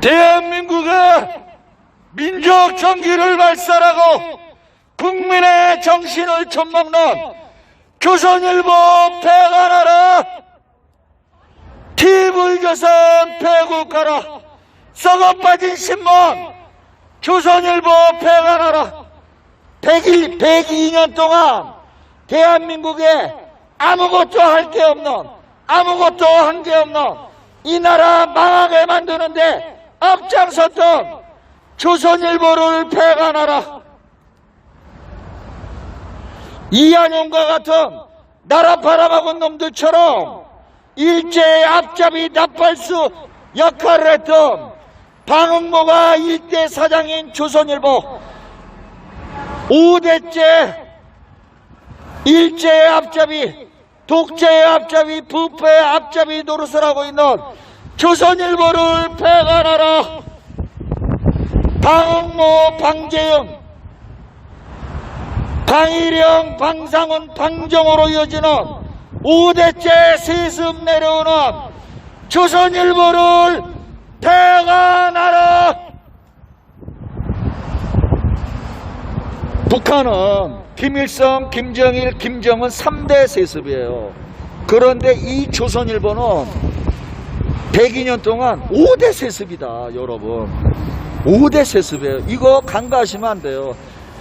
대한민국의 민족 정기를 발산하고 국민의 정신을 젖먹는 조선일보 폐간하라 TV조선 폐국하라 썩어빠진 신문 조선일보 폐간하라 100일, 102년 동안 대한민국에 아무것도 할 게 없는 아무것도 한 게 없는 이 나라 망하게 만드는데 앞장섰던 조선일보를 폐간하라. 이한용과 같은 나라 팔아먹은 놈들처럼 일제의 앞잡이 나팔수 역할을 했던 방응모가 일대 사장인 조선일보. 5대째 일제의 앞잡이 독재의 앞잡이 부패의 앞잡이 노릇을 하고 있는 조선일보를 폐간하라 방응모 방재영 방일영, 방상훈, 방정호로 이어지는 5대째 세습 내려오는 조선일보를 폐간하라! 북한은 김일성, 김정일, 김정은 3대 세습이에요. 그런데 이 조선일보는 102년 동안 5대 세습이다, 여러분. 5대 세습이에요. 이거 간과하시면 안 돼요.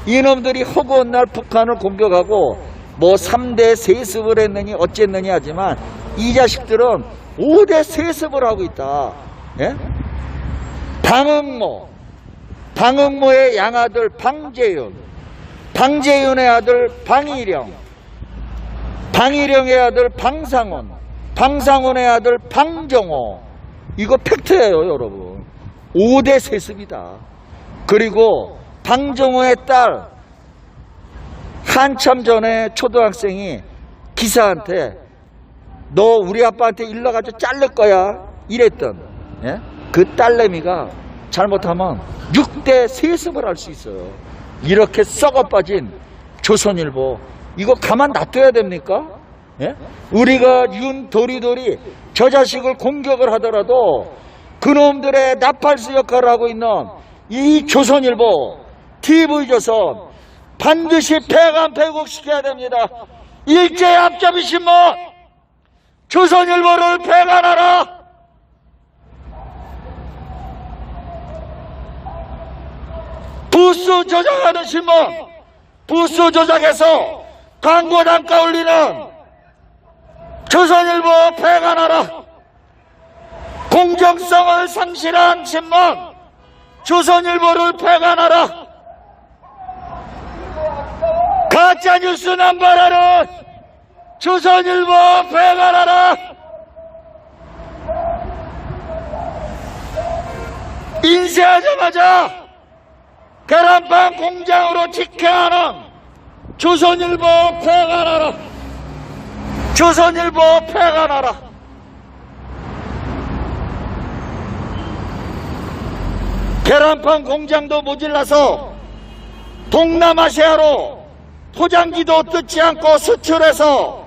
이놈들이 허구한 날 북한을 공격하고 뭐 3대 세습을 했느니 어쨌느니 하지만 이 자식들은 5대 세습을 하고 있다. 예? 방응모, 방응모의 양아들 방재윤, 방재윤의 아들 방일영, 방일영의 아들 방상훈, 방상훈의 아들 방정호. 이거 팩트예요, 여러분. 5대 세습이다. 그리고 방정호의 딸 한참 전에 초등학생이 기사한테 너 우리 아빠한테 일러가지고 자를 거야 이랬던 예? 그 딸내미가 잘못하면 6대 세습을 할 수 있어요 이렇게 썩어빠진 조선일보 이거 가만 놔둬야 됩니까? 예? 우리가 윤 도리도리 저 자식을 공격을 하더라도 그놈들의 나팔수 역할을 하고 있는 이 조선일보 TV조선 반드시 폐간 폐국시켜야 됩니다. 일제 앞잡이 신문 조선일보를 폐간하라. 부수 조작하는 신문 부수 조작해서 광고 단가 올리는 조선일보 폐간하라. 공정성을 상실한 신문 조선일보를 폐간하라. 가짜뉴스 남발하는 조선일보 폐간하라. 인쇄하자마자 계란빵 공장으로 직행하는 조선일보 폐간하라. 조선일보 폐간하라. 계란빵 공장도 모질라서 동남아시아로 포장지도 뜯지 않고 수출해서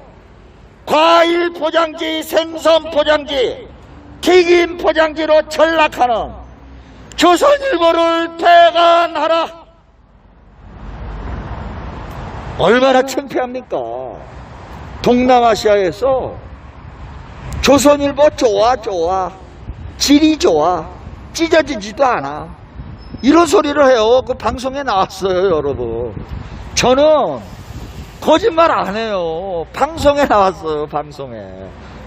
과일 포장지, 생선 포장지, 튀김 포장지로 전락하는 조선일보를 폐간하라. 얼마나 창피합니까? 동남아시아에서 조선일보 좋아 좋아. 질이 좋아. 찢어지지도 않아. 이런 소리를 해요. 그 방송에 나왔어요 여러분. 저는 거짓말 안 해요. 방송에 나왔어요 방송에.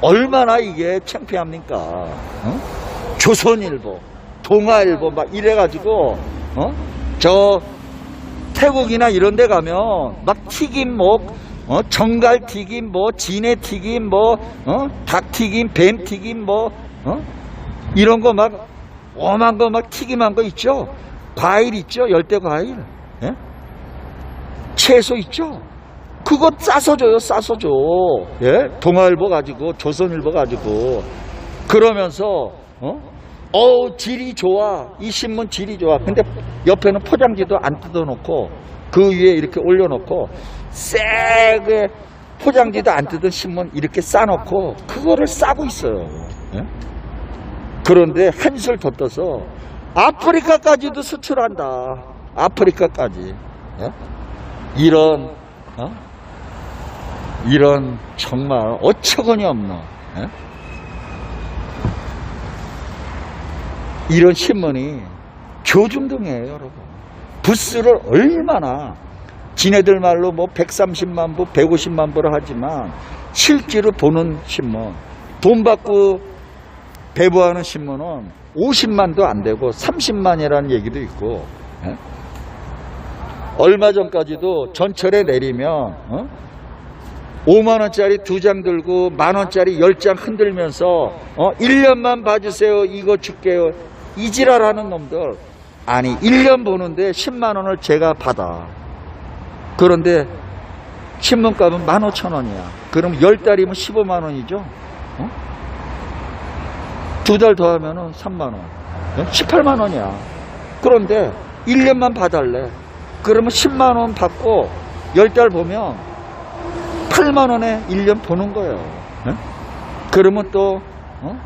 얼마나 이게 창피합니까? 어? 조선일보 동아일보 막 이래가지고 어? 저 태국이나 이런 데 가면 막 튀김 뭐 어? 정갈 튀김 뭐 진해 튀김 뭐 어? 닭 튀김 뱀 튀김 뭐 어? 이런 거 막 엄한 거 막 튀김한 거 있죠 과일 있죠 열대 과일 예? 채소 있죠 그거 싸서 줘요 싸서 줘 예? 동아일보 가지고 조선일보 가지고 그러면서 어? 어우 질이 좋아 이 신문 질이 좋아 근데 옆에는 포장지도 안 뜯어놓고 그 위에 이렇게 올려놓고 세게 포장지도 안 뜯은 신문 이렇게 싸놓고 그거를 싸고 있어요 예? 그런데 한술 더 떠서 아프리카까지도 수출한다. 아프리카까지. 예? 이런 어? 이런 정말 어처구니 없는 예? 이런 신문이 교중등이에요, 여러분. 부스를 얼마나 지네들 말로 뭐 130만 부, 150만 부를 하지만 실제로 보는 신문, 돈 받고 배부하는 신문은 50만도 안 되고 30만이라는 얘기도 있고 예? 얼마 전까지도 전철에 내리면 어? 5만 원짜리 두 장 들고 만 원짜리 열 장 흔들면서 어 1년만 봐주세요 이거 줄게요 이지랄하는 놈들 아니 1년 보는데 10만 원을 제가 받아 그런데 신문값은 15,000원이야 그럼 열 달이면 15만 원이죠 어? 두달 더 하면은 3만 원 18만 원이야 그런데 1년만 봐달래 그러면 10만 원 받고 열달 보면 8만 원에 1년 보는 거예요. 예? 그러면 또 어?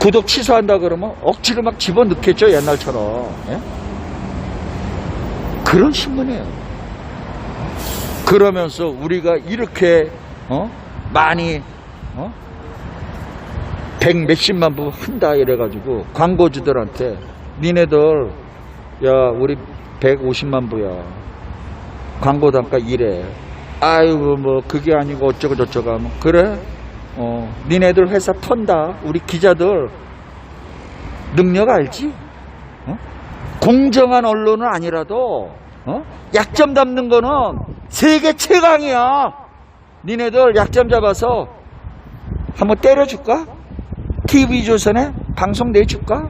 구독 취소한다 그러면 억지로 막 집어넣겠죠 옛날처럼. 예? 그런 신문이에요. 그러면서 우리가 이렇게 어? 많이 어? 백 몇십만 부 한다 이래가지고 광고주들한테 니네들 야 우리 150만 부야 광고 단가 이래 아이고 뭐 그게 아니고 어쩌고 저쩌고 하면 그래 어 니네들 회사 턴다 우리 기자들 능력 알지 어? 공정한 언론은 아니라도 어? 약점 잡는 거는 세계 최강이야 니네들 약점 잡아서 한번 때려줄까 TV조선에 방송 내줄까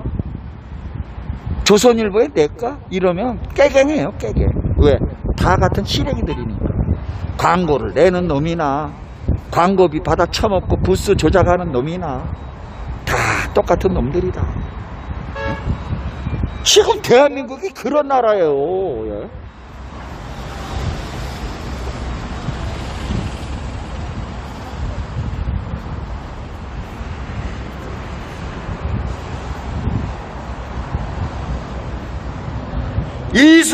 조선일보에 낼까 이러면 깨갱해요 깨갱 왜 다 같은 시래기들이니까 광고를 내는 놈이나 광고비 받아 처먹고 부스 조작하는 놈이나 다 똑같은 놈들이다. 지금 대한민국이 그런 나라예요. 예?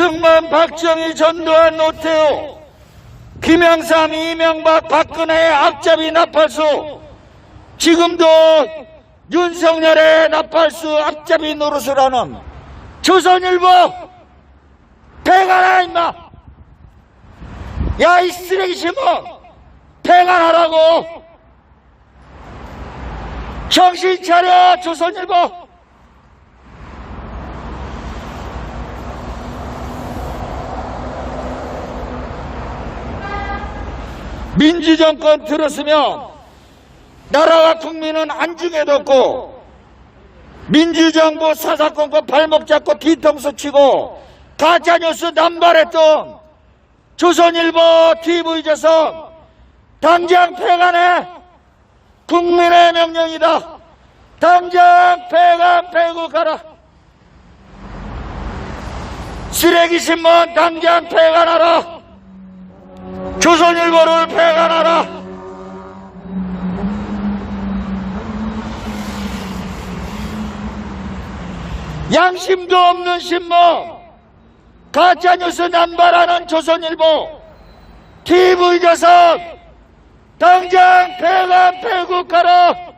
이승만, 박정희, 전두환, 노태우 김영삼, 이명박, 박근혜의 앞잡이 나팔수 지금도 윤석열의 나팔수 앞잡이 노릇을 하는 조선일보 폐간하라 임마! 야 이 쓰레기 신문 폐간하라고! 정신 차려 조선일보 민주정권 들었으면 나라와 국민은 안중에뒀고 민주정부 사사건건 발목 잡고 뒤통수 치고 가짜뉴스 남발했던 조선일보 TV조선 당장 폐간해. 국민의 명령이다. 당장 폐간 폐국하라. 쓰레기 신문 당장 폐간하라 조선일보를 폐간하라. 양심도 없는 신문, 가짜뉴스 남발하는 조선일보, TV조선, 당장 폐간 폐국하라.